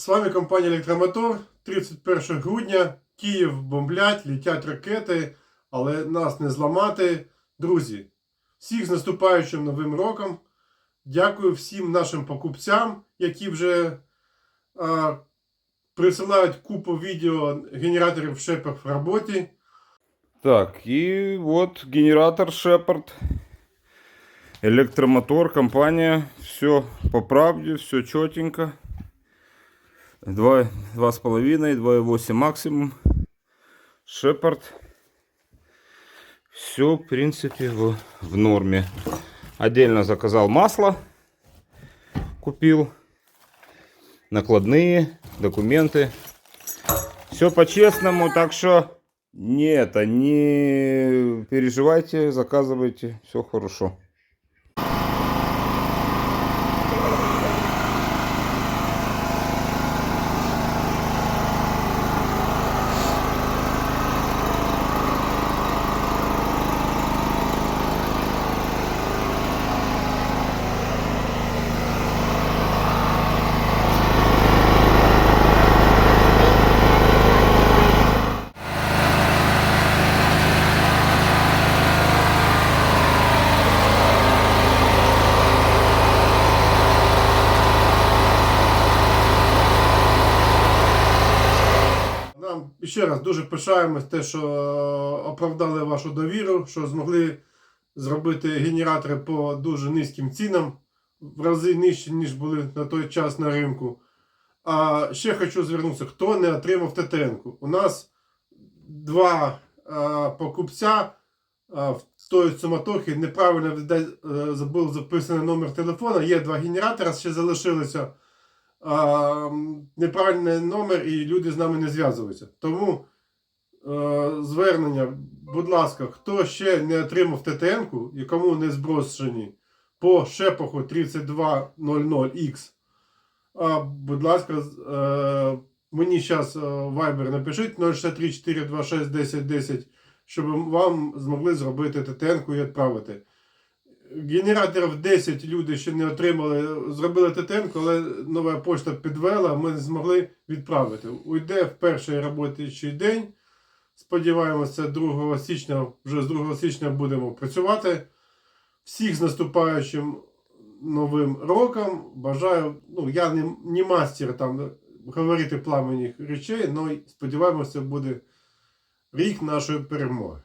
З вами компанія Електромотор. 31 грудня. Київ бомблять, літять ракети, але нас не зламати. Друзі, всіх з наступаючим новим роком. Дякую всім нашим покупцям, які вже а, присилають купу відео генераторів шепер в роботі. Так, и вот генератор Shepard. Электромотор, компания. Все по правде, все четенько. 2, 2,5, 2,8 максимум. Shepard. Все, в принципе, в, в норме. Отдельно заказал масло. Купил. Накладные, документы. Все по-честному, так что нет, не переживайте, заказывайте, все хорошо. Ще раз дуже пишаємось те, що оправдали вашу довіру, що змогли зробити генератори по дуже низьким цінам, в рази нижче, ніж були на той час на ринку. А ще хочу звернутися, хто не отримав ТТН-ку. У нас два е, покупця е, в той суматохі неправильно е, забув записаний номер телефона. Є два генератора, ще залишилися неправильний номер і люди з нами не зв'язуються. Тому е, звернення, будь ласка, хто ще не отримав ТТН-ку і кому не зброшені по шепоху 3200X, а, будь ласка, е, мені зараз Viber напишіть 063 426 10 10, щоб вам змогли зробити ТТН-ку і відправити. Генераторів 10 люди ще не отримали, зробили ТТН, але нова пошта підвела, ми не змогли відправити. Уйде в перший робочий день. Сподіваємося, 2 січня, вже з 2 січня будемо працювати. Всіх з наступаючим новим роком. Бажаю, ну я не, не мастер там говорити пламенних речей, але сподіваємося, буде рік нашої перемоги.